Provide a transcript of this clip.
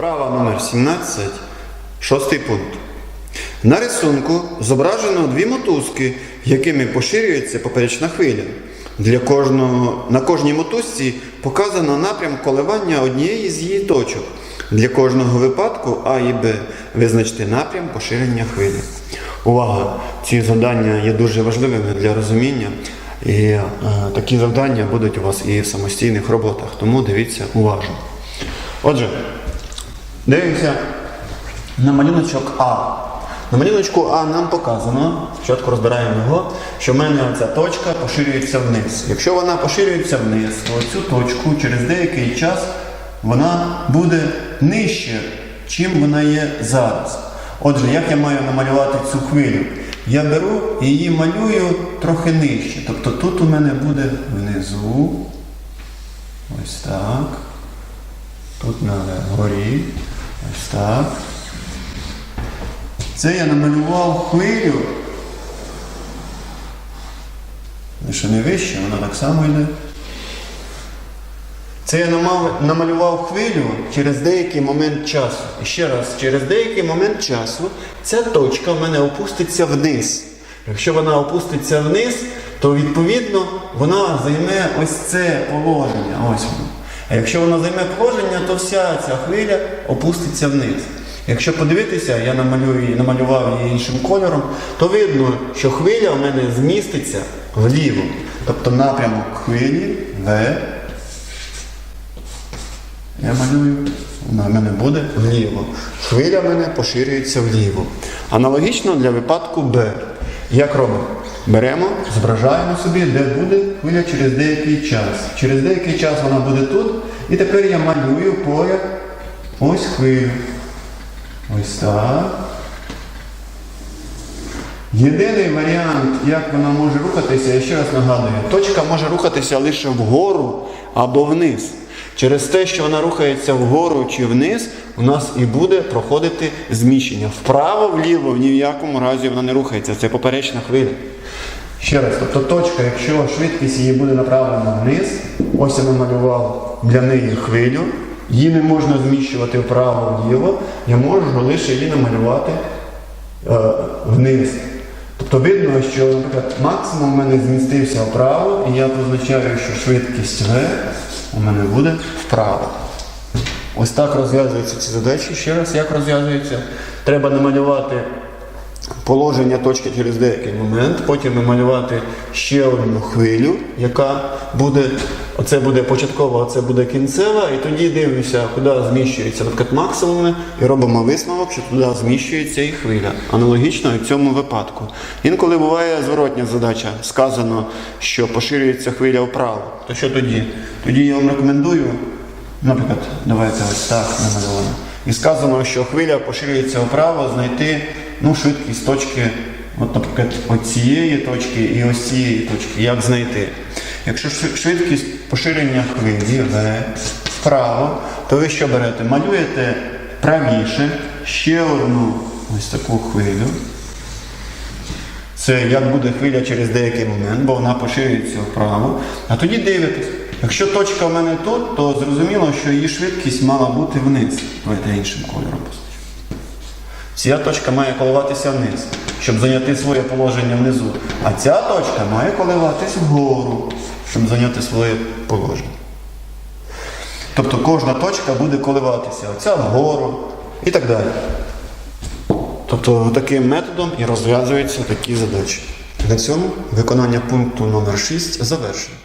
Вправа номер 17, шостий пункт. На рисунку зображено дві мотузки, якими поширюється поперечна хвиля. Для кожного, на кожній мотузці показано напрям коливання однієї з її точок. Для кожного випадку А і Б визначте напрям поширення хвилі. Увага! Ці завдання є дуже важливими для розуміння. І е, такі завдання будуть у вас і в самостійних роботах, тому дивіться уважно. Отже, дивимося на малюночок А. На малюночку А нам показано, спочатку розбираємо його, що в мене ця точка поширюється вниз. Якщо вона поширюється вниз, то цю точку через деякий час вона буде нижче, чим вона є зараз. Отже, як я маю намалювати цю хвилю? Я беру і її малюю трохи нижче. Тобто тут у мене буде внизу. Ось так. Тут на горі. Ось так. Це я намалював хвилю. Лише не вище, вона так само йде. Це я намалював хвилю через деякий момент часу. І ще раз, через деякий момент часу ця точка в мене опуститься вниз. Якщо вона опуститься вниз, то відповідно вона займе ось це положення. Ось воно. А якщо вона займе положення, то вся ця хвиля опуститься вниз. Якщо подивитися, я намалюю її, намалював її іншим кольором, то видно, що хвиля в мене зміститься вліво. Тобто напрямок хвилі В я малюю, вона в мене буде вліво. Хвиля в мене поширюється вліво. Аналогічно для випадку Б. Як робимо? Беремо, зображаємо собі, де буде хвиля через деякий час. Через деякий час вона буде тут. І тепер я малюю поряд ось хвилю. Ось так. Єдиний варіант, як вона може рухатися, я ще раз нагадую, точка може рухатися лише вгору або вниз. Через те, що вона рухається вгору чи вниз, у нас і буде проходити зміщення. Вправо, вліво, ні в якому разі вона не рухається. Це поперечна хвиля. Ще раз, тобто точка, якщо швидкість її буде направлена вниз, ось я намалював для неї хвилю, її не можна зміщувати вправо-вліво, я можу лише її намалювати е, вниз. Тобто видно, що, наприклад, максимум у мене змістився вправо, і я позначаю, що швидкість V у мене буде вправо. Ось так розв'язуються ці задачі. Ще раз, як розв'язуються? Треба намалювати положення точки через деякий момент, потім намалювати ще одну хвилю, яка буде, оце буде початкова, оце буде кінцева, і тоді дивимося, куди зміщуються наприклад, максимуми, і робимо висновок, що туди зміщується і хвиля. Аналогічно і в цьому випадку. Інколи буває зворотня задача. Сказано, що поширюється хвиля вправо. То що тоді? Тоді я вам рекомендую, наприклад, давайте ось так намальовано. І сказано, що хвиля поширюється вправо, знайти ну, швидкість точки, от, наприклад, от цієї точки і ось цієї точки. Як знайти? Якщо швидкість поширення хвилі В вправо, то ви що берете? Малюєте правіше ще одну ось таку хвилю. Це як буде хвиля через деякий момент, бо вона поширюється вправо. А тоді дивитесь, якщо точка в мене тут, то зрозуміло, що її швидкість мала бути вниз. Давайте іншим кольором позначу. Ця точка має коливатися вниз, щоб зайняти своє положення внизу. А ця точка має коливатись вгору, щоб зайняти своє положення. Тобто кожна точка буде коливатися. Оця вгору і так далі. Тобто таким методом і розв'язуються такі задачі. На цьому виконання пункту номер 6 завершено.